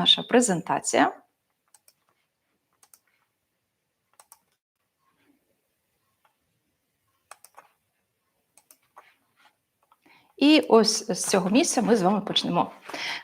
наша презентація. І ось з цього місця ми з вами почнемо.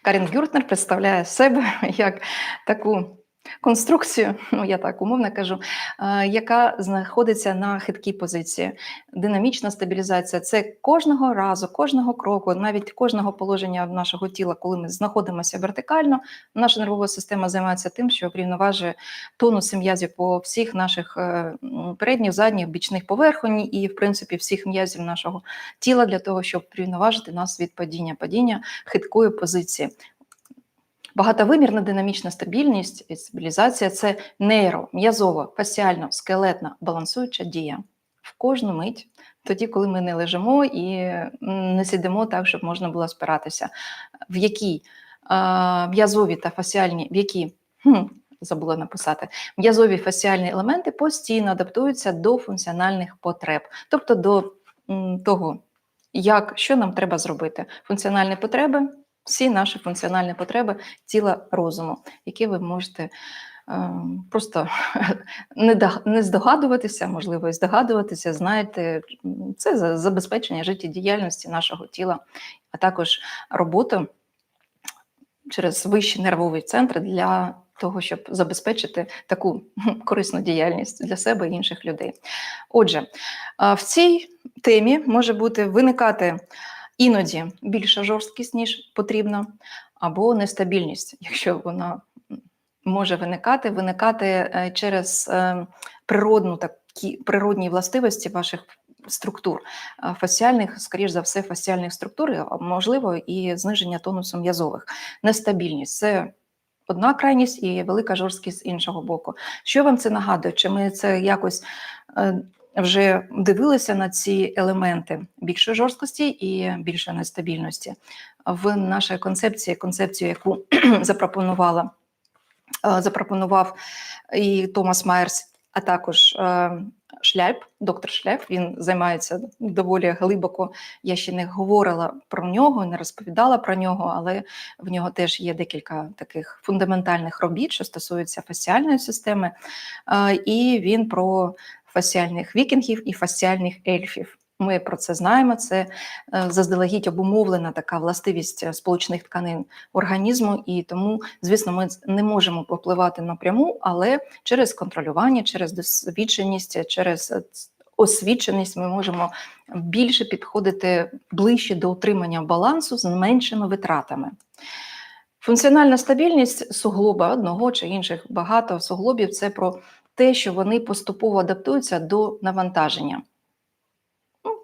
Карін Гюртнер представляє себе як таку конструкцію, ну я так умовно кажу, е, яка знаходиться на хиткій позиції. Динамічна стабілізація це кожного разу, кожного кроку, навіть кожного положення нашого тіла, коли ми знаходимося вертикально, наша нервова система займається тим, що врівноважує тонус м'язів по всіх наших е, передніх, задніх, бічних поверхонь і, в принципі, всіх м'язів нашого тіла для того, щоб врівноважити нас від падіння, падіння хиткої позиції. Багатовимірна динамічна стабільність і стабілізація це нейро, м'язова, фасіально, скелетна, балансуюча дія. В кожну мить, тоді, коли ми не лежимо і не сидимо так, щоб можна було спиратися, в якій м'язові та фасіальні, в які хм, забула написати, м'язові фасіальні елементи постійно адаптуються до функціональних потреб, тобто до м, того, як що нам треба зробити. Функціональні потреби всі наші функціональні потреби тіла розуму, які ви можете е, просто не здогадуватися, можливо, і здогадуватися, знаєте, це забезпечення життєдіяльності нашого тіла, а також роботу через вищі нервові центри для того, щоб забезпечити таку корисну діяльність для себе і інших людей. Отже, в цій темі може бути виникати іноді більша жорсткість, ніж потрібно, або нестабільність, якщо вона може виникати, виникати е, через е, природну такі природні властивості ваших структур, е, фасіальних, скоріш за все, фасіальних структур, можливо, і зниження тонусу м'язових. Нестабільність це. Одна крайність і велика жорсткість з іншого боку. Що вам це нагадує? Чи ми це якось вже дивилися на ці елементи більшої жорсткості і більшої нестабільності. В нашій концепції, концепцію, яку запропонувала е, запропонував і Томас Майерс, а також е, Шляйп, доктор Шляйп, він займається доволі глибоко. Я ще не говорила про нього, не розповідала про нього, але в нього теж є декілька таких фундаментальних робіт, що стосуються фасіальної системи, е, і він про фасіальних вікінгів і фасіальних ельфів. Ми про це знаємо. Це е, заздалегідь обумовлена така властивість е, сполучних тканин організму, і тому, звісно, ми не можемо попливати напряму, але через контролювання, через досвідченість, через е, освіченість ми можемо більше підходити ближче до утримання балансу з меншими витратами. Функціональна стабільність суглоба одного чи інших багато суглобів це про те, що вони поступово адаптуються до навантаження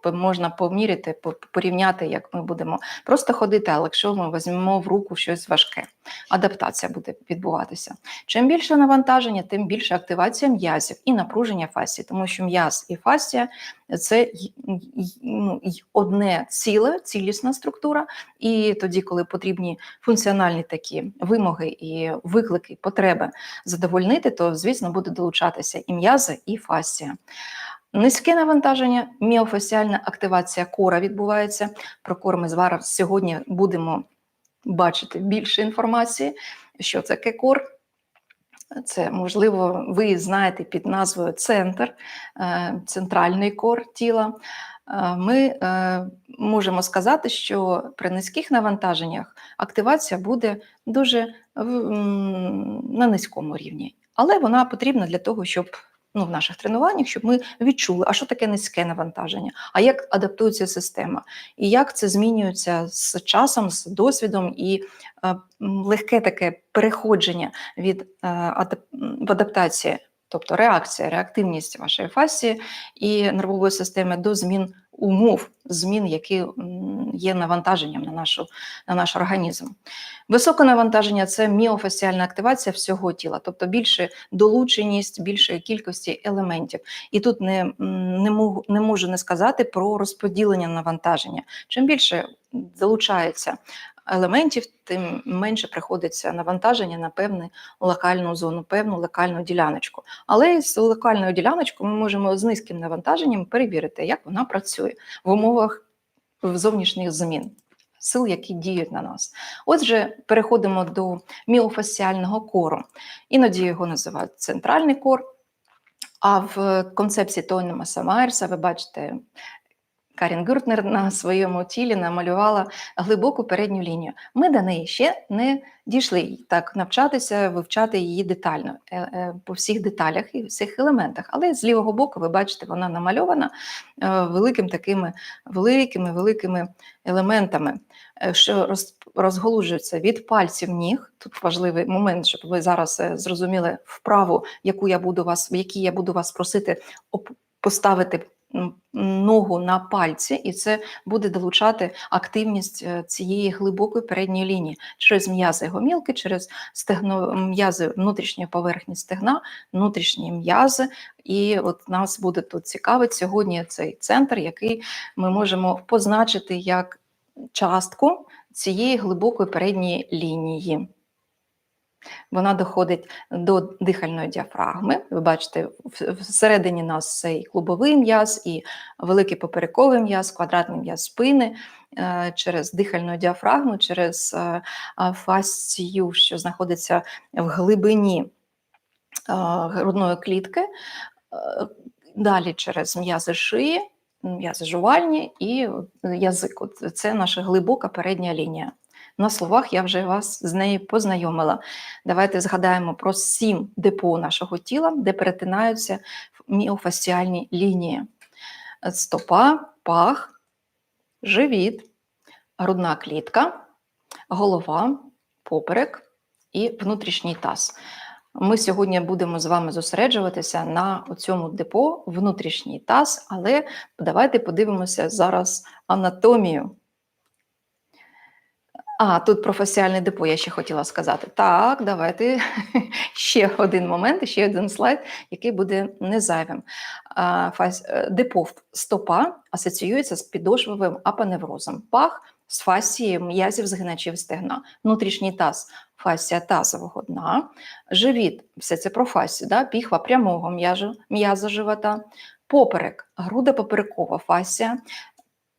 можна поміряти, порівняти, як ми будемо просто ходити, але якщо ми візьмемо в руку щось важке, адаптація буде відбуватися. Чим більше навантаження, тим більше активація м'язів і напруження фасції, тому що м'яз і фасція це ну, одне ціле, цілісна структура, і тоді, коли потрібні функціональні такі вимоги і виклики, потреби задовольнити, то звісно буде долучатися і м'язи, і фасція. Низьке навантаження, міофасіальна активація кора відбувається. Про кор ми зараз сьогодні будемо бачити більше інформації, що це кор. Це, можливо, ви знаєте під назвою центр, е, центральний кор тіла. Е, ми е, можемо сказати, що при низьких навантаженнях активація буде дуже на низькому рівні, але вона потрібна для того, щоб ну, в наших тренуваннях, щоб ми відчули, а що таке низьке навантаження, а як адаптується система, і як це змінюється з часом, з досвідом, і е, легке таке переходження від е, адаптації, тобто реакція, реактивність вашої фасії і нервової системи до змін умов змін, які є навантаженням на нашу, на наш організм. Високе навантаження це міофасіальна активація всього тіла, тобто більше долученість, більшої кількості елементів. І тут не, не, можу, не можу не сказати про розподілення навантаження. Чим більше залучається елементів, тим менше приходиться навантаження на певну локальну зону, певну локальну діляночку. Але з локальною діляночкою ми можемо з низьким навантаженням перевірити, як вона працює в умовах зовнішніх змін. сил, які діють на нас. Отже, переходимо до міофасіального кору. Іноді його називають центральний кор. А в концепції Тойнема Майерса ви бачите Карін Гюртнер на своєму тілі намалювала глибоку передню лінію. Ми до неї ще не дійшли так навчатися, вивчати її детально е, е, по всіх деталях і всіх елементах. Але з лівого боку, ви бачите, вона намальована е, великим такими великими великими елементами, що розголужуються від пальців ніг. Тут важливий момент, щоб ви зараз зрозуміли вправу, яку я буду вас, в якій я буду вас просити поставити ногу на пальці, і це буде долучати активність е, цієї глибокої передньої лінії через м'язи гомілки, через стегно м'язи внутрішньої поверхні стегна, внутрішні м'язи. І от нас буде тут цікавить сьогодні цей центр, який ми можемо позначити як частку цієї глибокої передньої лінії. Вона доходить до дихальної діафрагми. Ви бачите, всередині нас цей клубовий м'яз і великий поперековий м'яз, квадратний м'яз спини е, через дихальну діафрагму, через е, фасцію, що знаходиться в глибині е, грудної клітки, далі через м'язи шиї, м'язи жувальні і язик. Це наша глибока передня лінія. На словах я вже вас з нею познайомила. Давайте згадаємо про сім депо нашого тіла, де перетинаються міофасціальні лінії: стопа, пах, живіт, грудна клітка, голова, поперек і внутрішній таз. Ми сьогодні будемо з вами зосереджуватися на цьому депо, внутрішній таз, але давайте подивимося зараз анатомію. А, тут професіальне депо, я ще хотіла сказати. Так, давайте ще один момент, ще один слайд, який буде незайвим. Е, депо стопа асоціюється з підошвовим апоневрозом, пах з фасією м'язів згиначів стегна, внутрішній таз, фасія тазового дна, живіт, все це про фасію, да? піхва прямого м'яза живота, поперек, груда поперекова фасія,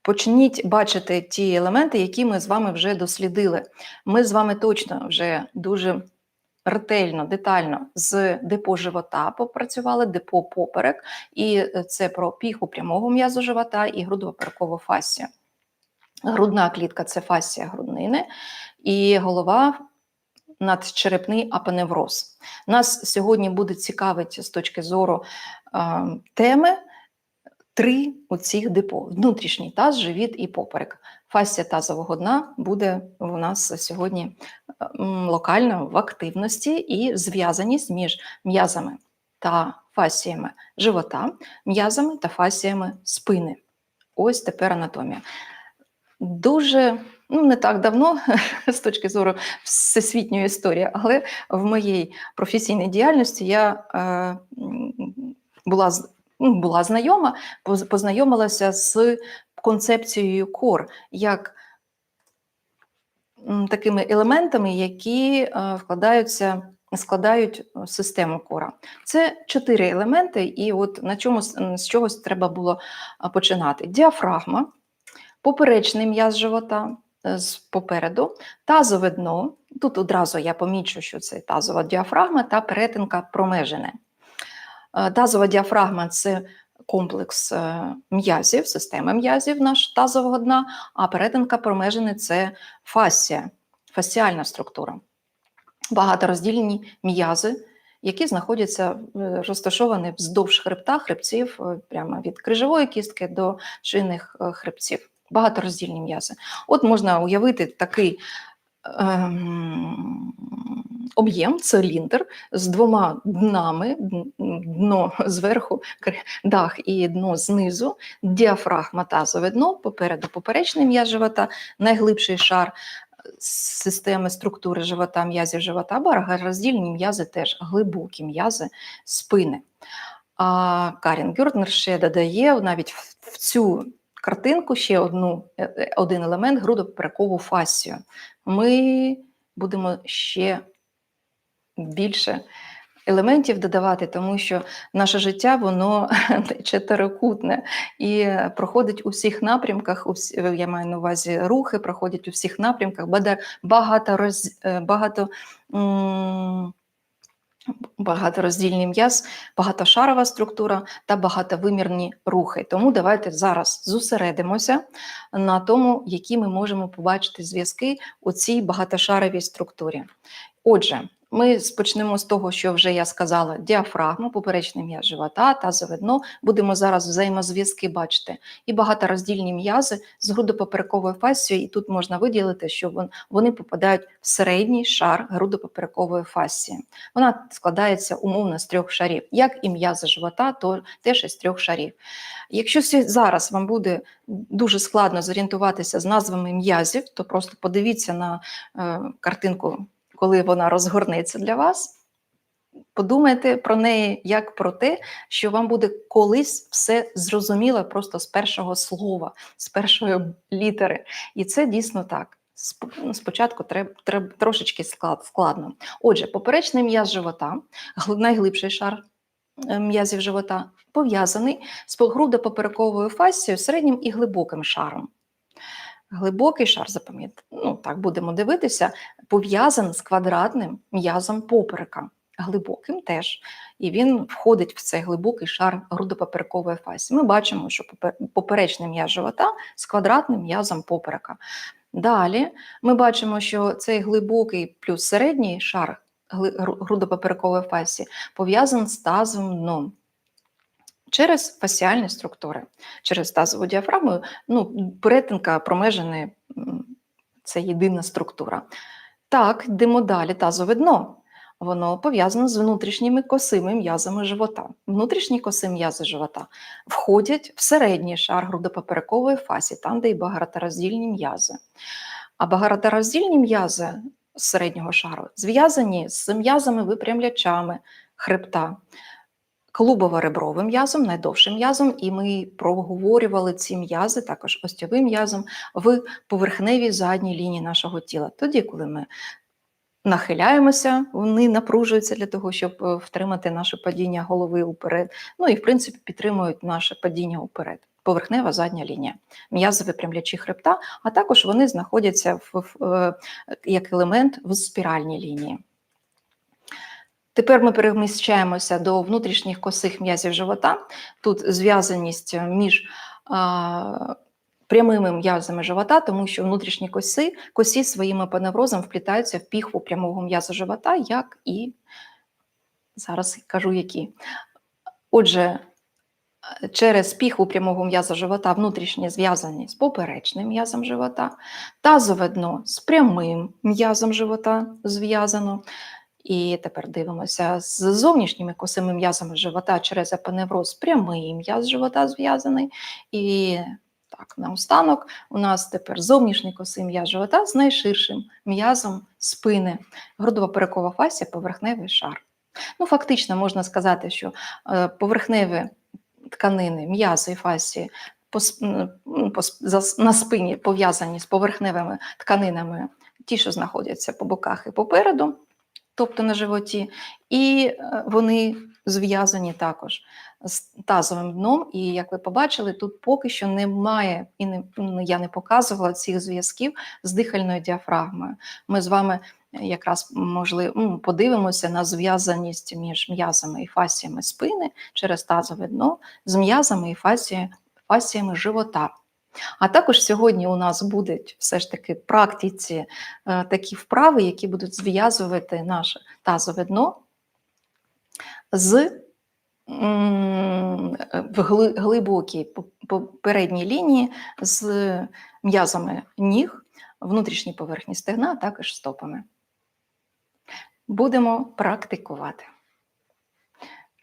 Почніть бачити ті елементи, які ми з вами вже дослідили. Ми з вами точно вже дуже ретельно, детально з депо живота попрацювали, депо поперек, і це про піху прямого м'язу живота і грудоперекову фасію. Грудна клітка це фасія груднини, і голова надчерепний апоневроз. Нас сьогодні буде цікавити з точки зору е, теми три оцих депо: внутрішній таз, живіт і поперек. Фасія тазового дна буде у нас сьогодні локально в активності і зв'язаність між м'язами та фасіями живота, м'язами та фасіями спини. Ось тепер анатомія. Дуже ну не так давно, з точки зору всесвітньої історії, але в моїй професійній діяльності я е, була була знайома, познайомилася з концепцією кор як такими елементами, які е, вкладаються. Складають систему кора. Це чотири елементи, і от на чому з чогось треба було починати: діафрагма, поперечний м'яз живота е, з попереду, тазове дно. Тут одразу я помічу, що це тазова діафрагма та перетинка промежини. Е, тазова діафрагма це комплекс е, м'язів, система м'язів наш тазового дна, а перетинка промежини це фасія, фасіальна структура. Багатороздільні м'язи, які знаходяться е, розташовані вздовж хребта, хребців, прямо від крижової кістки до шийних хребців. Багатороздільні м'язи. От можна уявити такий. Ем, об'єм, циліндр з двома днами, дно зверху, дах і дно знизу, діафрагма тазове дно, попереду поперечний м'яз живота, найглибший шар системи структури живота, м'язів живота, барогороздільні м'язи теж глибокі м'язи спини. А Карін Гюртнер ще додає навіть в цю картинку ще одну, е, е, один елемент грудоперекову фасію. Ми будемо ще більше елементів додавати, тому що наше життя воно чотирикутне і проходить у всіх напрямках. Я маю на увазі рухи, проходять у всіх напрямках. Багато роз, е, багато. Багатороздільний м'яз, багатошарова структура та багатовимірні рухи. Тому давайте зараз зосередимося на тому, які ми можемо побачити зв'язки у цій багатошаровій структурі. Отже, ми почнемо з того, що вже я сказала: діафрагма, поперечний м'яз живота, тазове дно. Будемо зараз взаємозв'язки бачити і багатороздільні м'язи з грудопоперековою фасцією. І тут можна виділити, що вони попадають в середній шар грудопоперекової фасції. Вона складається умовно з трьох шарів, як і м'язи живота, то теж із трьох шарів. Якщо зараз вам буде дуже складно зорієнтуватися з назвами м'язів, то просто подивіться на е, картинку, коли вона розгорнеться для вас. Подумайте про неї як про те, що вам буде колись все зрозуміло просто з першого слова, з першої літери. І це дійсно так. Ну, Спочатку треба, треба трошечки склад, складно. Отже, поперечний м'яз живота, гл- найглибший шар е, м'язів живота, пов'язаний з грудопоперековою фасцією, середнім і глибоким шаром. Глибокий шар, запам'ятайте, ну так будемо дивитися, пов'язаний з квадратним м'язом поперека. Глибоким теж. І він входить в цей глибокий шар грудопоперекової фасі. Ми бачимо, що поперечний м'яз живота з квадратним м'язом поперека. Далі ми бачимо, що цей глибокий плюс середній шар грудопоперекової фасі пов'язаний з тазовим дном. Через фасіальні структури, через тазову діафрагму, ну, перетинка промежини це єдина структура. Так, йдемо далі, тазове дно. Воно пов'язано з внутрішніми косими м'язами живота. Внутрішні коси м'язи живота входять в середній шар грудопоперекової фасі, там, де і багатороздільні м'язи. А багатороздільні м'язи середнього шару зв'язані з м'язами-випрямлячами хребта, клубово-ребровим м'язом, найдовшим м'язом, і ми проговорювали ці м'язи, також остьовим м'язом, в поверхневій задній лінії нашого тіла. Тоді, коли ми нахиляємося, вони напружуються для того, щоб е, втримати наше падіння голови уперед. Ну і в принципі підтримують наше падіння уперед. Поверхнева задня лінія, м'язи випрямлячі хребта, а також вони знаходяться в, в, е, як елемент в спіральній лінії. Тепер ми переміщаємося до внутрішніх косих м'язів живота. Тут зв'язаність між а, прямими м'язами живота, тому що внутрішні коси, косі своїм апоневрозом вплітаються в піхву прямого м'яза живота, як і зараз кажу які. Отже, через піхву прямого м'яза живота внутрішні зв'язані з поперечним м'язом живота, тазове дно з прямим м'язом живота зв'язано. І тепер дивимося з зовнішніми косими м'язами живота через апоневроз прямий м'яз живота зв'язаний. І так, наостанок у нас тепер зовнішній косий м'яз живота з найширшим м'язом спини. Грудово-перекова фасія поверхневий шар. Ну, фактично можна сказати, що е, поверхневі тканини, м'язи і фасії за- на спині пов'язані з поверхневими тканинами, ті, що знаходяться по боках і попереду, тобто на животі, і е, вони зв'язані також з тазовим дном. І як ви побачили, тут поки що немає, і не, ну, я не показувала цих зв'язків з дихальною діафрагмою. Ми з вами якраз можливо подивимося на зв'язаність між м'язами і фасіями спини через тазове дно з м'язами і фасіями живота. А також сьогодні у нас будуть все ж таки практиці е, такі вправи, які будуть зв'язувати наше тазове дно з в глибокій попередній лінії з м'язами ніг, внутрішній поверхні стегна, а також стопами. Будемо практикувати.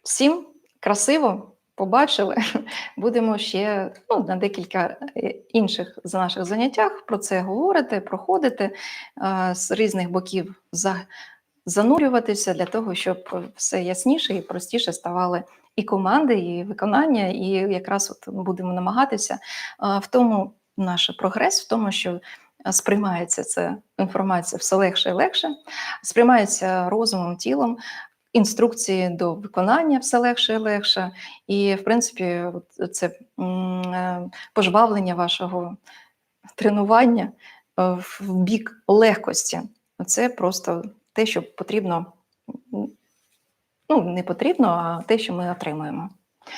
Всім красиво побачили. Будемо ще ну, на декілька е, інших з наших заняттях про це говорити, проходити е, з різних боків за, занурюватися для того, щоб все ясніше і простіше ставали і команди, і виконання, і якраз от будемо намагатися в тому наш прогрес, в тому, що е, сприймається ця інформація все легше і легше, сприймається розумом, тілом. Інструкції до виконання все легше і легше. І, в принципі, це е, пожвавлення вашого тренування е, в бік легкості. Це просто те, що потрібно, ну, не потрібно, а те, що ми отримуємо.